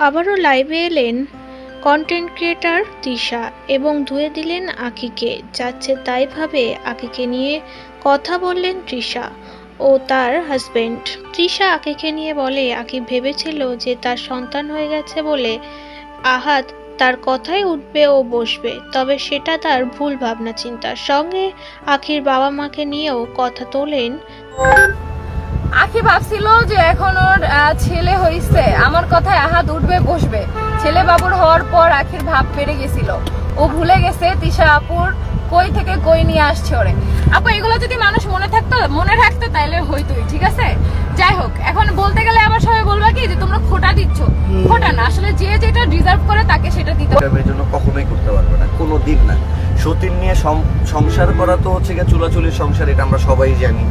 আবারও লাইভে এলেন কন্টেন্ট ক্রিয়েটার তৃষা এবং ধুয়ে দিলেন আখিকে যাচ্ছে তাই ভাবে আখিকে নিয়ে কথা বললেন তৃষা ও তার হাজবেন্ড তৃষা আখিকে নিয়ে বলে আখি ভেবেছিল যে তার সন্তান হয়ে গেছে বলে আহাত তার কথাই উঠবে ও বসবে, তবে সেটা তার ভুল ভাবনা চিন্তার সঙ্গে আখির বাবা মাকে নিয়েও কথা তোলেন। আখি ভাবছিল যে এখন ওর ছেলে হইছে। আমার কথায় আহাত উঠবে, বসবে। ছেলে বাবুর হওয়ার পর আখির ভাব পেরে গেছিল। ও ভুলে গেছে, তিশা আপুর কই থেকে কই নিয়ে আসছে ওরে। আপু, এগুলো যদি মানুষ মনে থাকতো, মনে রাখতো, তাইলে হইতোই, ঠিক আছে? যাই হোক এখন বলতে গেলে আবার সবাই বলবা কি যে তোমরা খোটা দিচ্ছ। খোটা না আসলে যে যেটা ডিজার্ভ করে তাকে সেটা দিতে হবে। এর জন্য কখনোই করতে পারবে না কোনো দিন না। সতীন নিয়ে সংসার করা তো হচ্ছে গিয়ে চুলাচুলির সংসার এটা আমরা সবাই জানি।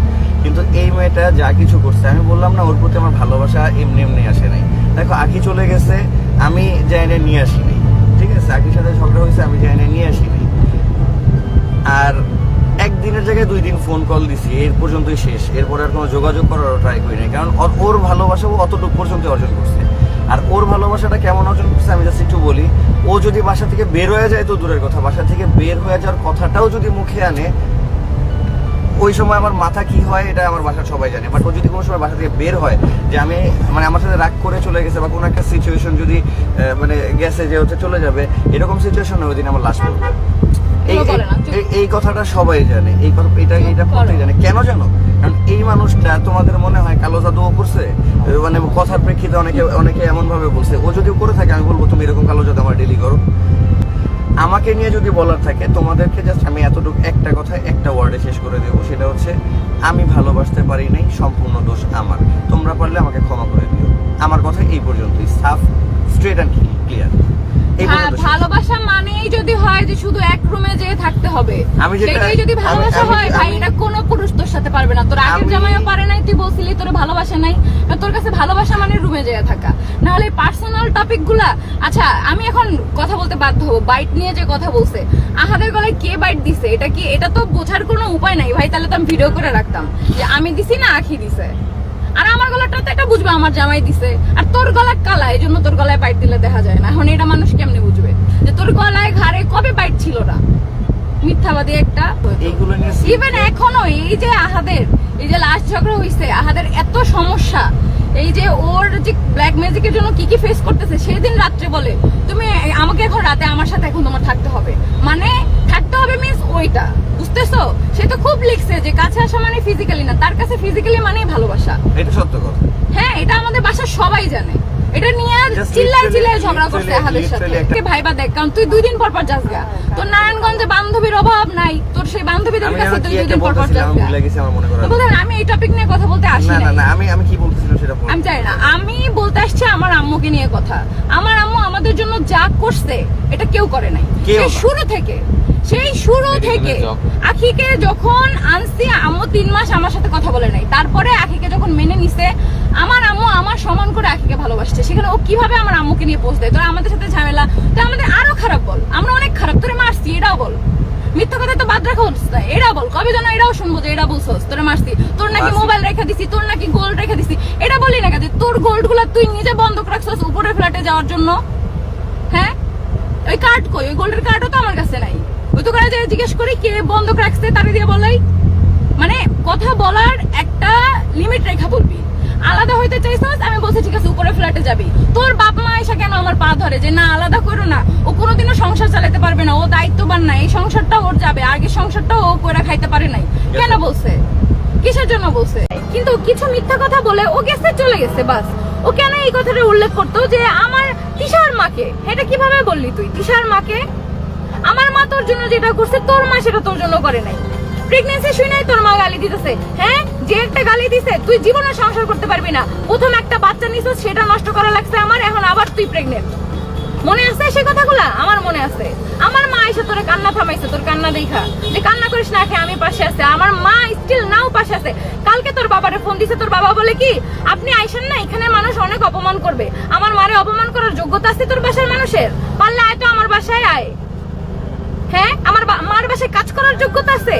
কিন্তু এই মেয়েটা যা কিছু করছে আমি বললাম না ওর প্রতি আমার ভালোবাসা এমনি এমনি আসে নাই। দেখো আখি চলে গেছে আমি জাইনে নিয়ে আসিনি। ঠিক আছে আখির সাথে ঝগড়া হয়েছে আমি জাইনে নিয়ে আসি ফোন কল দিছি, এর পর্যন্তই শেষ। এরপরে আর কোনো যোগাযোগ করার ট্রাই করি নাই, কারণ ওর- ওর ভালোবাসা ও অতটুকু পর্যন্ত অর্জন করছে। আর ওর ভালোবাসাটা কেমন অর্জন করছে আমি জাস্ট একটু বলি, ও যদি বাসা থেকে বের হয়ে যায় তো দূরের কথা, বাসা থেকে বের হয়ে যাওয়ার কথাটাও যদি মুখে আনে ওই সময় আমার মাথা কি হয় এটা আমার বাসার সবাই জানে। বাট ও যদি কোনো সময় বাসা থেকে বের হয় যে আমি মানে আমার সাথে রাগ করে চলে গেছে বা কোনো একটা সিচুয়েশন যদি মানে গেছে যে হচ্ছে চলে যাবে এরকম সিচুয়েশন ওই দিন আমার লাস্ট পড়বে। এই কথাটা সবাই জানে। এই কথা এটা এটা প্রত্যেক জানে। কেন জানো? কারণ এই মানুষটা তোমাদের মনে হয় কালো জাদুও করছে? মানে কথার প্রেক্ষিতে অনেকে অনেকে এমন ভাবে বলছে। ও যদি করে থাকে আমি বলব তুমি এরকম কালো জাদু আমার ডেলি করো। আমাকে নিয়ে যদি বলার থাকে তোমাদেরকে জাস্ট আমি এতটুকু একটা কথা একটা ওয়ার্ডে শেষ করে দেবো সেটা হচ্ছে আমি ভালোবাসতে পারি নাই সম্পূর্ণ দোষ আমার। তোমরা পারলে আমাকে ক্ষমা করে দিও। আমার কথা এই পর্যন্তই। সাফ স্ট্রেট অ্যান্ড ক্লিয়ার হ্যাঁ, ভালোবাসা মানেই যদি হয় যে শুধু এক রুমে যেয়ে থাকতে হবে। আমি সেটাই যদি ভালোবাসা হয় ভাই এটা কোনো পুরুষ তোর সাথে পারবে না। তোর আগের আমি- বলছিলি, তোর ভালোবাসা নাই। তোর কাছে ভালোবাসা মানে রুমে যেয়ে থাকা। না হলে পার্সোনাল টপিকগুলা আচ্ছা আমি এখন কথা বলতে বাধ্য হব। বাইট নিয়ে যে কথা বলছে, আহাদের গলায় কে বাইট দিছে? এটা কি, এটা তো বোঝার কোনো উপায় নাই। ভাই, তাহলে তো আমি ভিডিও করে রাখতাম। যে আমি দিছি না, আখি দিছে। আর আমার গলাটা তো এটা বুঝবে, আমার জামাই দিছে। আর তোর গলা কালা, এই জন্য তোর গলায় বাইট দিলে দেখা যায় না। এখন এটা মানুষ কেমনে বুঝবে? যে তোর গলায় ঘাড়ে কবে বাইট ছিল না? মিথ্যাবাদী একটা ইভেন এখনও এই যে আহাদের এই যে লাস্ট ঝগড়া হইছে আহাদের এত সমস্যা। এই যে ওর যে ব্ল্যাক ম্যাজিকের জন্য কি কি ফেস করতেছে সেদিন রাত্রে বলে তুমি আমাকে এখন রাতে আমার সাথে এখন তোমার থাকতে হবে। মানে থাকতে হবে মিন্স ওইটা বুঝতেছো? সে তো খুব লিখছে যে কাছে আসা মানে ফিজিক্যালি না তার কাছে ফিজিক্যালি মানেই ভালোবাসা। এটা সত্য কথা। হ্যাঁ এটা সবাই জানে। এটা নিয়ে চিল্লাই literally- চিল্লাই ঝগড়া করছে আহাদের সাথে। ভাইবা দেখ কারণ তুই দুই দিন পর পর যাস গা। তোর নারায়ণগঞ্জে বান্ধবীর অভাব নাই। তোর সেই বান্ধবীদের আমি কাছে তুই দুই দিন পর পর যাস গা। মনে আমি এই টপিক নিয়ে কথা বলতে আসি না না না আমি আমি কি বলতেছিলাম সেটা আমি জানি না। আমি বলতে আসছি আমার আম্মুকে নিয়ে কথা। আমার আম্মু আমাদের জন্য যা করছে এটা কেউ করে নাই। সেই শুরু থেকে সেই শুরু থেকে আখিকে যখন আনছি আম্মু তিন মাস আমার সাথে কথা বলে নাই তারপরে আখিকে যখন মেনে নিছে আমার আম্মু আমার সমান করে আখিকে ভালোবাসছে। সেখানে ও কীভাবে আমার আম্মুকে নিয়ে পোস্ট দেয়? তোরা আমাদের সাথে ঝামেলা। তো আমাদের আরও খারাপ বল। আমরা অনেক খারাপ। তোরে মারছি এটাও বল। মিথ্যা কথা তো বাদ রাখা হচ্ছে না। এটা বল। কবে যেন শুনব যে এটা বলছস তোরে মারছি। তোর নাকি মোবাইল রেখে দিছি তোর নাকি গোল্ড রেখে দিছি। এটা বলি না কাজে তোর গোল্ডগুলা তুই নিজে রাখছস উপরে ফ্ল্যাটে যাওয়ার জন্য? হ্যাঁ? ওই কার্ড কই? ওই গোল্ডের কার্ডও তো আমার কাছে নাই। ওই তো করে জিজ্ঞেস করি কে বন্ধক রাখছে তারে দিয়ে বলাই? মানে কথা বলার একটা লিমিট রেখা বলবি। আলাদা হইতে চাইছিস আমি বলছি, ঠিক আছে উপরে ফ্ল্যাটে যাবি। তোর বাপ মা এসে কেন আমার পা ধরে? যে, না, আলাদা করো না। ও কোনোদিনও সংসার চালাতে পারবে না। ও দায়িত্ববান না। এই সংসারটা ওর যাবে। আগে সংসারটা ও করে খাইতে পারে নাই। কেন বলছে? কিসের জন্য বলছে? কিন্তু কিছু মিথ্যা কথা বলে ও গেছে, চলে গেছে, বাস। ও কেন এই কথাটা উল্লেখ করতো? যে, আমার তিশার মাকে। এটা কীভাবে বললি তুই? তিশার মাকে? আমার মা তোর জন্য যেটা করছে, তোর মা সেটা তোর জন্য করে নাই। প্রেগনেন্সি শুনেই তোর মা গালি দিতেছে। হ্যাঁ? যে একটা গালি দিছে, তুই জীবনে সংসার করতে পারবি না। প্রথম একটা বাচ্চা নিছিস, সেটা নষ্ট করা লাগছে আমার, এখন আবার তুই প্রেগনেন্ট মনে আছে সেই কথাগুলা? আমার মনে আছে। আমার মা এসে তোর কান্না থামাইছে, তোর কান্না দেখা। যে কান্না করিস না আমি পাশে আছে। আমার মা স্টিল নাও পাশে আছে। কালকে তোর বাবারে ফোন দিছে, তোর বাবা বলে কি, আপনি আইসেন না, এখানে মানুষ অনেক অপমান করবে। আমার মারে অপমান করার যোগ্যতা আছে তোর বাসার মানুষের? পারলে আয় তো আমার বাসায় আয়। হ্যাঁ? আমার মার বাসায় কাজ করার যোগ্যতা আছে?